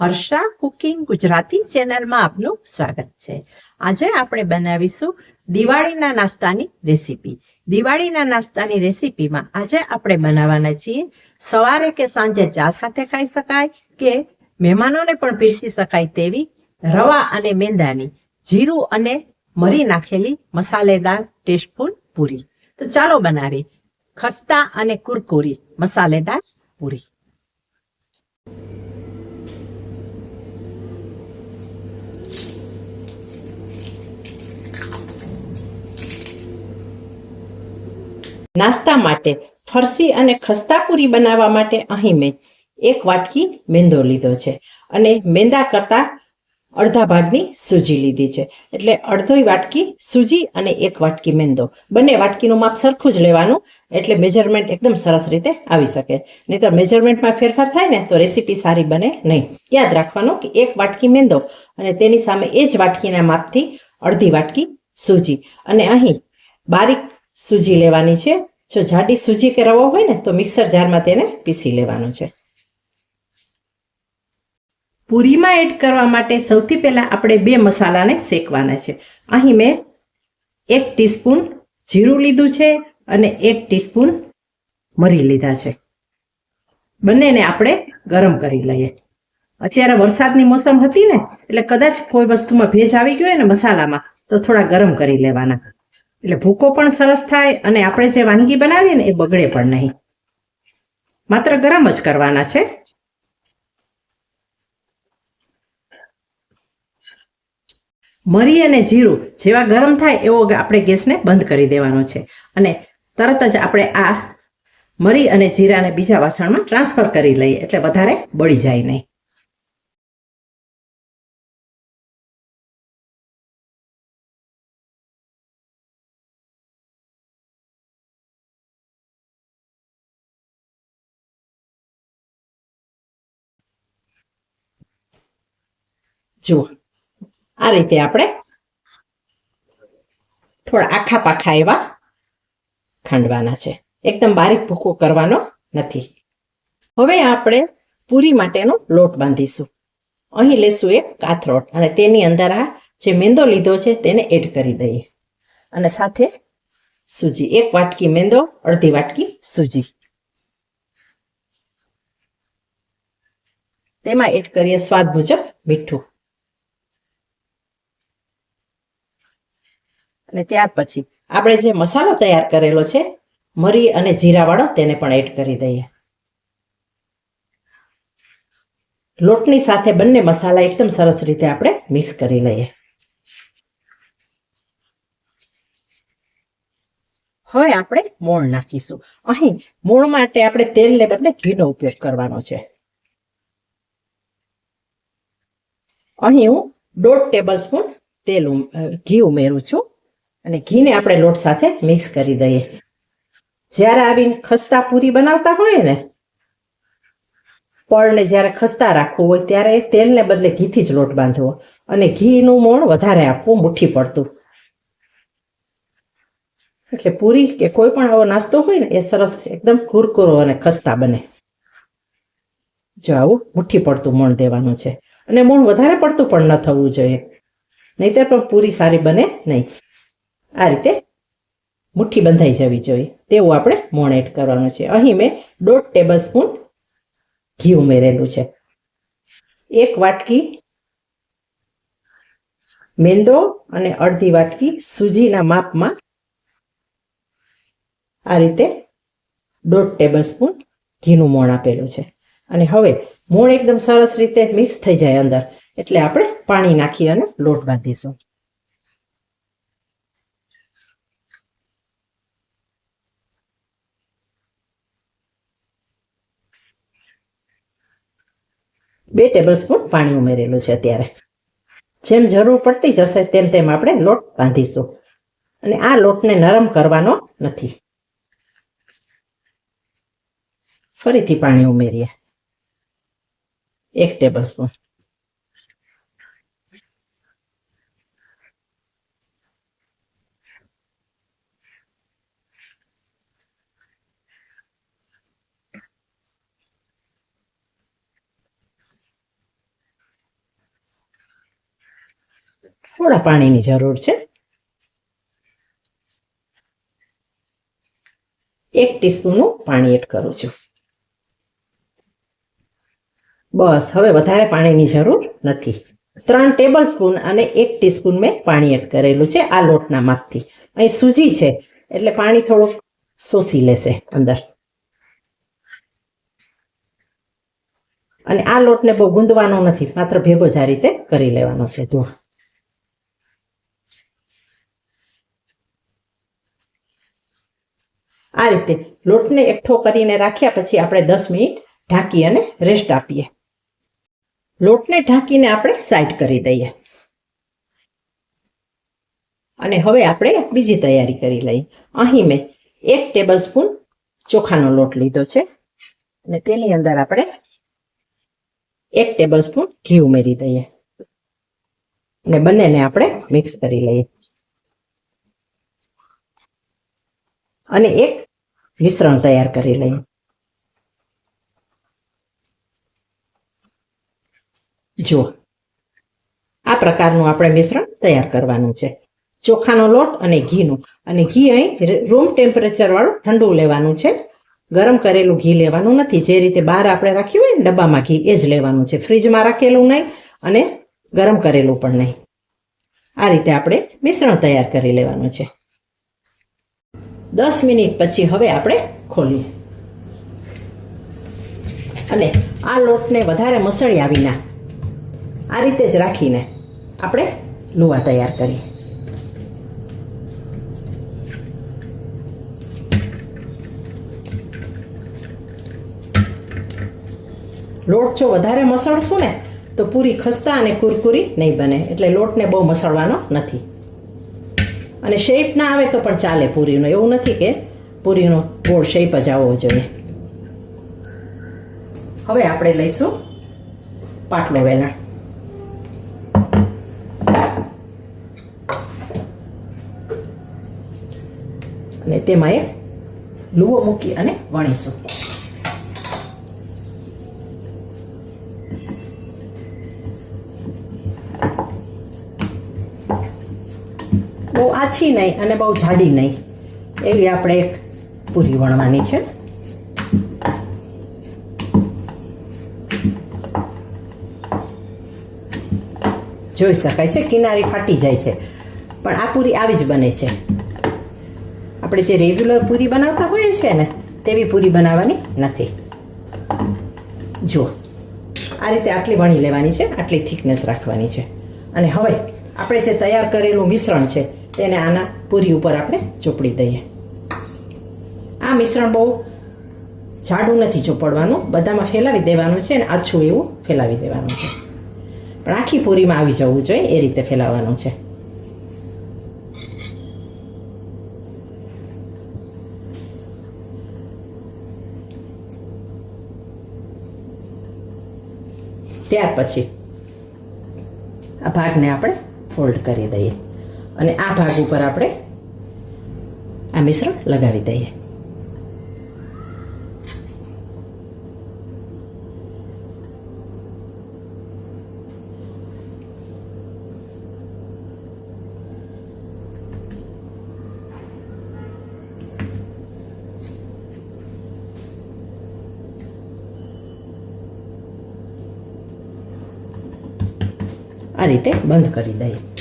Harsha cooking Gujarati ચેનલમાં આપનું સ્વાગત છે. આજે આપણે બનાવીશું દિવાળીના નાસ્તાની રેસીપી. દિવાળીના નાસ્તાની રેસીપીમાં આજે આપણે બનાવવાના છીએ સવારે કે સાંજે ચા સાથે ખાઈ શકાય કે મહેમાનોને પણ પીરસી શકાય તેવી રવા અને મેંદાની જીરું અને મરી નાખેલી મસાલેદાર ટેસ્ટફુલ પૂરી. તો ચાલો બનાવી ખસ્તા અને કુરકુરી મસાલેદાર પૂરી. નાસ્તા માટે, ફરસી અને ખસ્તાપુરી બનાવવા માટે અહીં મેં એક વાટકી મેંદો લીધો છે અને મેંદા કરતાં અડધા ભાગની સૂજી લીધી છે. એટલે અડધોય વાટકી સૂજી અને એક વાટકી મેંદો. બંને વાટકીનું માપ સરખું જ લેવાનું, એટલે મેજરમેન્ટ એકદમ સરસ રીતે આવી શકે. નહીં તો મેજરમેન્ટમાં ફેરફાર થાય ને, તો રેસીપી સારી બને નહીં. યાદ રાખવાનું કે એક વાટકી મેંદો અને તેની સામે એ જ વાટકીના માપથી અડધી વાટકી સૂજી. અને અહીં બારીક સૂજી લેવાની છે. જો જાડી સૂજી કે રવો હોય ને, તો મિક્સર જારમાં તેને પીસી લેવાનું છે. પૂરીમાં એડ કરવા માટે સૌથી પહેલાં આપણે બે મસાલાને શેકવાના છે. અહીં મેં એક ટીસ્પૂન જીરું લીધું છે અને એક ટીસ્પૂન મરી લીધા છે. બંનેને આપણે ગરમ કરી લઈએ. અત્યારે વરસાદની મોસમ હતી ને, એટલે કદાચ કોઈ વસ્તુમાં ભેજ આવી ગયો હોય ને મસાલામાં, તો થોડા ગરમ કરી લેવાના. એટલે ભૂકો પણ સરસ થાય અને આપણે જે વાનગી બનાવીએ ને એ બગડે પણ નહીં. માત્ર ગરમ જ કરવાના છે. મરી અને જીરું જેવા ગરમ થાય એવો આપણે ગેસને બંધ કરી દેવાનો છે. અને તરત જ આપણે આ મરી અને જીરાને બીજા વાસણમાં ટ્રાન્સફર કરી લઈએ એટલે વધારે બળી જાય નહીં. જુઓ. આ રીતે આપણે થોડા આખા પાખા એવા ખાંડવાના છે. એકદમ બારીક ભૂકો કરવાનો નથી. હવે આપણે પૂરી માટેનો લોટ બાંધીશું. અહીં લેશું એક કાથરોટ અને તેની અંદર આ જે મેંદો લીધો છે તેને એડ કરી દઈએ. અને સાથે સૂજી. એક વાટકી મેંદો, અડધી વાટકી સૂજી. તેમાં એડ કરીએ સ્વાદ મુજબ મીઠું. અને ત્યાર પછી આપણે જે મસાલો તૈયાર કરેલો છે, મરી અને જીરાવાળો તેને પણ એડ કરી દઈએ. લોટની સાથે બંને મસાલા એકદમ સરસ રીતે આપણે મિક્સ કરી લઈએ. હવે આપણે મોણ નાખીશું. અહીં મોણ માટે આપણે તેલને બદલે ઘીનો ઉપયોગ કરવાનો છે. અહીં હું દોઢ ટેબલ સ્પૂન તેલ ઘી ઉમેરું છું. અને ઘીને આપણે લોટ સાથે મિક્સ કરી દઈએ. જ્યારે આવીને ખસ્તા પૂરી બનાવતા હોય ને, પળને જ્યારે ખસ્તા રાખવું હોય, ત્યારે તેલને બદલે ઘીથી જ લોટ બાંધવો. અને ઘીનું મોણ વધારે આપવું મુઠ્ઠી પડતું. એટલે પૂરી કે કોઈ પણ આવો નાસ્તો હોય ને, એ સરસ એકદમ કુરકુરો અને ખસ્તા બને. જો આવું મુઠ્ઠી પડતું મોણ દેવાનું છે. અને મોણ વધારે પડતું પણ ન થવું જોઈએ. નહીતર પણ પૂરી સારી બને નહીં. આ રીતે મુઠ્ઠી બંધાઈ જવી જોઈએ. તેવું આપણે મોણ એડ કરવાનું છે. અહીં મેં દોઢ ટેબલ સ્પૂન ઘી ઉમેરેલું છે. એક વાટકી મેંદો અને અડધી વાટકી સૂજીના માપમાં આ રીતે દોઢ ટેબલ સ્પૂન ઘીનું મોણ આપેલું છે. અને હવે મોણ એકદમ સરસ રીતે મિક્સ થઈ જાય અંદર. એટલે આપણે પાણી નાખી અને લોટ બાંધીશું. બે ટેબલ પાણી ઉમેરેલું છે અત્યારે. જેમ જરૂર પડતી જશે તેમ તેમ આપણે લોટ બાંધીશું. અને આ લોટને નરમ કરવાનો નથી. ફરીથી પાણી ઉમેરીએ. એક ટેબલ સ્પૂન થોડા પાણીની જરૂર છે. એક ટીસ્પૂનનું પાણી એડ કરું છું. બસ, હવે વધારે પાણીની જરૂર નથી. ત્રણ ટેબલ સ્પૂન અને એક ટીસ્પૂન મેં પાણી એડ કરેલું છે આ લોટના માપથી. અહીં સૂજી છે, એટલે પાણી થોડુંક શોષી લેશે અંદર. અને આ લોટને બહુ ગુંદવાનો નથી, માત્ર ભેગો જ આ રીતે કરી લેવાનો છે, જુઓ. રીતે લોટને એકઠો કરીને રાખ્યા પછી આપણે દસ મિનિટ ઢાંકી અને રેસ્ટ આપીએ. લોટને ઢાંકીને આપણે સાઈડ કરી દઈએ. અને હવે આપણે બીજી તૈયારી કરી લઈએ. અહીં મેં એક ટેબલ સ્પૂન ચોખાનો લોટ લીધો છે. અને તેની અંદર આપણે એક ટેબલ સ્પૂન ઘી ઉમેરી દઈએ. અને બંનેને આપણે મિક્સ કરી લઈએ. અને એક મિશ્રણ તૈયાર કરી લઈએ જુઓ આ પ્રકારનું આપણે મિશ્રણ તૈયાર કરવાનું છે ચોખાનો લોટ અને ઘીનું। અને ઘી અહીં રૂમ ટેમ્પરેચરવાળું ઠંડુ લેવાનું છે। ગરમ કરેલું ઘી લેવાનું નથી, જે રીતે બહાર આપણે રાખ્યું હોય ડબ્બામાં ઘી, એ જ લેવાનું છે। ફ્રીજમાં રાખેલું નહીં અને ગરમ કરેલું પણ નહીં। આ રીતે આપણે મિશ્રણ તૈયાર કરી લેવાનું છે। દસ મિનિટ પછી હવે આપણે ખોલીએ. અને આ લોટને વધારે મસળ્યા વિના આ રીતે જ રાખીને આપણે લુવા તૈયાર કરીએ. લોટ જો વધારે મસળશું ને, તો પૂરી ખસ્તા અને કુરકુરી નહીં બને, એટલે લોટને બહુ મસળવાનો નથી. અને શેપ ના આવે તો પણ ચાલે પૂરીનો. એવું નથી કે પૂરીનો ગોળ શેપ જ આવવો જોઈએ. હવે આપણે લઈશું પાટલો વેલણ. અને તેમાં એક લુવો મૂકી અને વણીશું બહુ આછી નહીં અને બહુ જાડી નહીં. એવી આપણે એક પૂરી વણવાની છે. જોઈ શકાય છે, કિનારી ફાટી જાય છે. પણ આ પૂરી આવી જ બને છે. આપણે જે રેગ્યુલર પૂરી બનાવતા હોઈએ છીએ ને, તેવી પૂરી બનાવવાની નથી. જુઓ, આ રીતે આટલી વણી લેવાની છે, આટલી થિકનેસ રાખવાની છે. અને હવે, આપણે જે તૈયાર કરેલું મિશ્રણ છે તેને આના પૂરી ઉપર આપણે ચોપડી દઈએ. આ મિશ્રણ બહુ જાડું નથી ચોપડવાનું. બધામાં ફેલાવી દેવાનું છે અને આછું એવું ફેલાવી દેવાનું છે. પણ આખી પૂરીમાં આવી જવું જોઈએ, એ રીતે ફેલાવવાનું છે. ત્યાર પછી આ ભાગને આપણે ફોલ્ડ કરી દઈએ. અને આ ભાગ ઉપર આપણે આ મિશ્રણ લગાવી દઈએ. આ રીતે બંધ કરી દઈએ.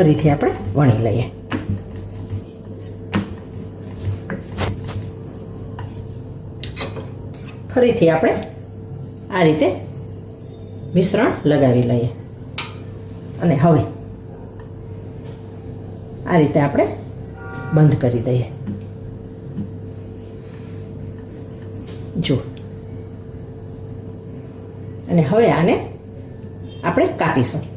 ફરીથી આપણે વણી લઈએ. ફરીથી આપણે આ રીતે મિશ્રણ લગાવી લઈએ. અને હવે આ રીતે આપણે બંધ કરી દઈએ. જો અને હવે આને આપણે કાપીશું.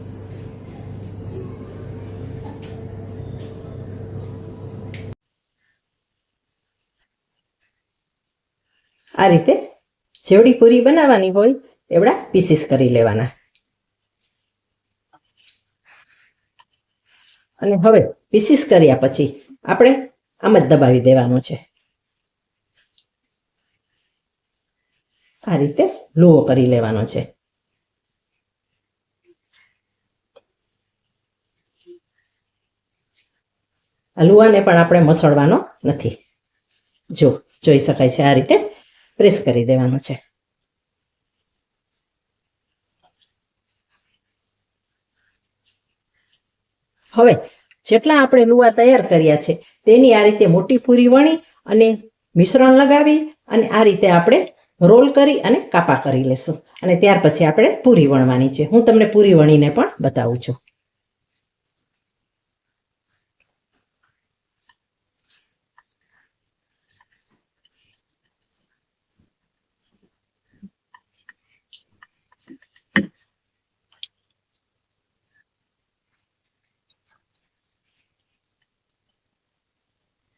આ રીતે જેવડી પૂરી બનાવવાની હોય એવડા પીસીસ કરી લેવાના. અને હવે પીસીસ કર્યા પછી આપણે આમ જ દબાવી દેવાનું છે. આ રીતે લુઓ કરી લેવાનો છે. આ લુવાને પણ આપણે મસળવાનો નથી. જો જોઈ શકાય છે આ રીતે પ્રેસ કરી દેવાનું છે હવે, જેટલા આપણે લુવા તૈયાર કર્યા છે, તેની આ રીતે મોટી પૂરી વણી અને મિશ્રણ લગાવી અને આ રીતે આપણે રોલ કરી અને કાપા કરી લેશું. અને ત્યાર પછી આપણે પૂરી વણવાની છે. હું તમને પૂરી વણીને પણ બતાવું છું.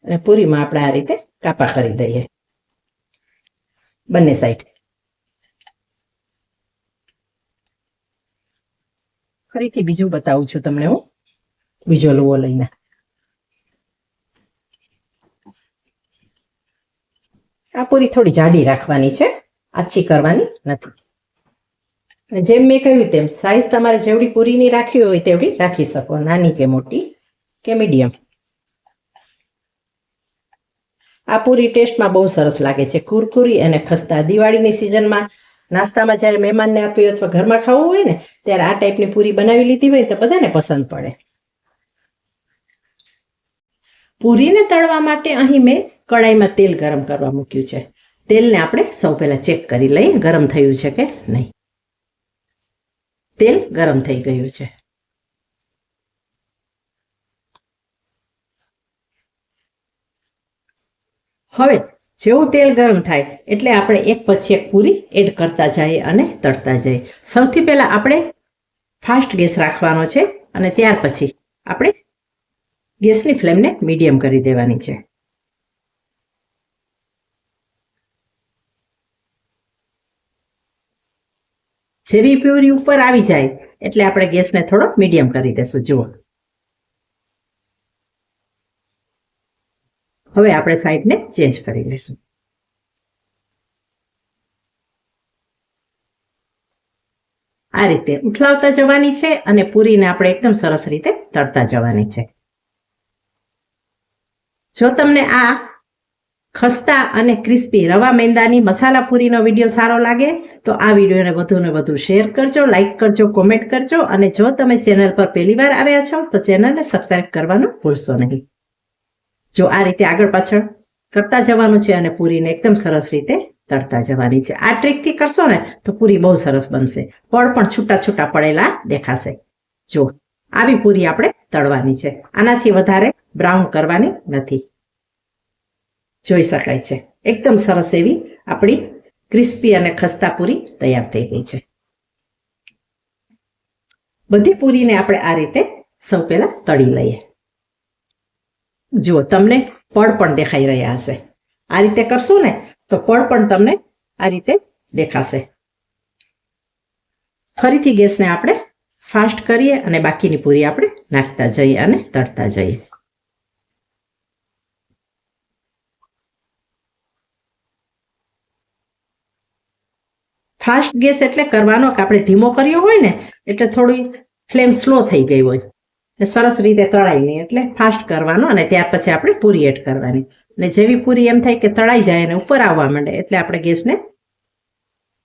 અને પૂરીમાં આપણે આ રીતે કાપા કરી દઈએ. બંને સાઈડ ફરીથી બીજું બતાવું છું તમને હું. બીજો લુવો લઈને. આ પૂરી થોડી જાડી રાખવાની છે. આછી કરવાની નથી. અને જેમ મેં કહ્યું તેમ સાઈઝ તમારે જેવડી પૂરીની રાખવી હોય તેવડી રાખી શકો. નાની કે મોટી કે મીડિયમ આ પૂરી ટેસ્ટમાં બહુ સરસ લાગે છે. કુરકુરી અને ખસ્તા. દિવાળીની સિઝનમાં નાસ્તામાં જ્યારે મહેમાનને આપ્યું અથવા ઘરમાં ખાવું હોય ને, ત્યારે આ ટાઈપની પૂરી બનાવી લીધી હોય તો બધાને પસંદ પડે. પૂરીને તળવા માટે અહીં મેં કડાઈમાં તેલ ગરમ કરવા મૂક્યું છે. તેલને આપણે સૌ પહેલાં ચેક કરી લઈએ, ગરમ થયું છે કે નહીં. તેલ ગરમ થઈ ગયું છે. હવે જેવું તેલ ગરમ થાય એટલે આપણે એક પછી એક પૂરી એડ કરતા જઈએ અને તળતા જઈએ. સૌથી પહેલાં આપણે ફાસ્ટ ગેસ રાખવાનો છે અને ત્યાર પછી આપણે ગેસની ફ્લેમને મીડિયમ કરી દેવાની છે. જેવી પ્યુરી ઉપર આવી જાય એટલે આપણે ગેસને થોડો મીડિયમ કરી દેશું. જુઓ. હવે આપણે સાઈડને ચેન્જ કરી લઈશું. આ રીતે ઉઠલાવતા જવાની છે અને પૂરીને આપણે એકદમ સરસ રીતે તળતા જવાની છે. જો તમને આ ખસ્તા અને ક્રિસ્પી રવા મેંદાની મસાલા પૂરીનો વીડિયો સારો લાગે, તો આ વિડીયોને વધુને વધુ શેર કરજો લાઇક કરજો, કોમેન્ટ કરજો અને જો તમે ચેનલ પર પહેલી વાર આવ્યા છો, તો ચેનલને સબસ્ક્રાઇબ કરવાનું ભૂલશો નહીં. જો આ રીતે આગળ પાછળ કરતા જવાનું છે અને પૂરીને એકદમ સરસ રીતે તળતા જવાની છે. આ ટ્રીકથી કરશો ને તો પૂરી બહુ સરસ બનશે. પળ પણ છૂટા છૂટા પડેલા દેખાશે. જો આવી પૂરી આપણે તળવાની છે. આનાથી વધારે બ્રાઉન કરવાની નથી. જોઈ શકાય છે. એકદમ સરસ એવી આપણી ક્રિસ્પી અને ખસ્તા પૂરી તૈયાર થઈ ગઈ છે. બધી પૂરીને આપણે આ રીતે સૌ પહેલા તળી લઈએ. જુઓ, તમને પળ પણ દેખાઈ રહ્યા હશે. આ રીતે કરશો ને, તો પળ પણ તમને આ રીતે દેખાશે. ફરીથી ગેસને આપણે ફાસ્ટ કરીએ અને બાકીની પૂરી આપણે નાખતા જઈએ અને તળતા જઈએ. ફાસ્ટ ગેસ એટલે કરવાનો કે આપણે ધીમો કર્યો હોય ને, એટલે થોડી ફ્લેમ સ્લો થઈ ગઈ હોય. સરસ રીતે તળાઈ નહીં એટલે ફાસ્ટ કરવાનું અને ત્યાર પછી આપણે પૂરી એડ કરવાની. અને જેવી પૂરી એમ થાય કે તળાઈ જાય અને ઉપર આવવા માંડે, એટલે આપણે ગેસને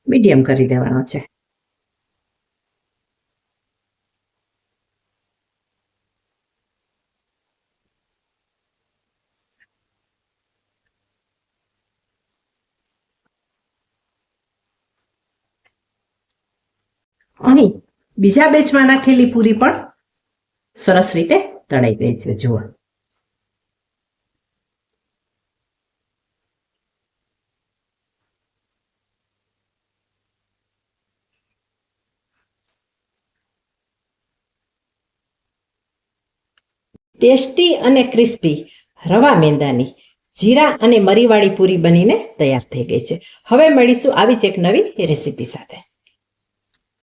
મીડિયમ કરી દેવાનો છે. અહીં બીજા બેચમાં નાખેલી પૂરી પણ સરસ રીતે તળાઈ ગઈ છે, જુઓ. ટેસ્ટી અને ક્રિસ્પી રવા મેંદાની જીરા અને મરીવાળી પૂરી બનીને તૈયાર થઈ ગઈ છે. હવે મળીશું આવી જ એક નવી રેસીપી સાથે.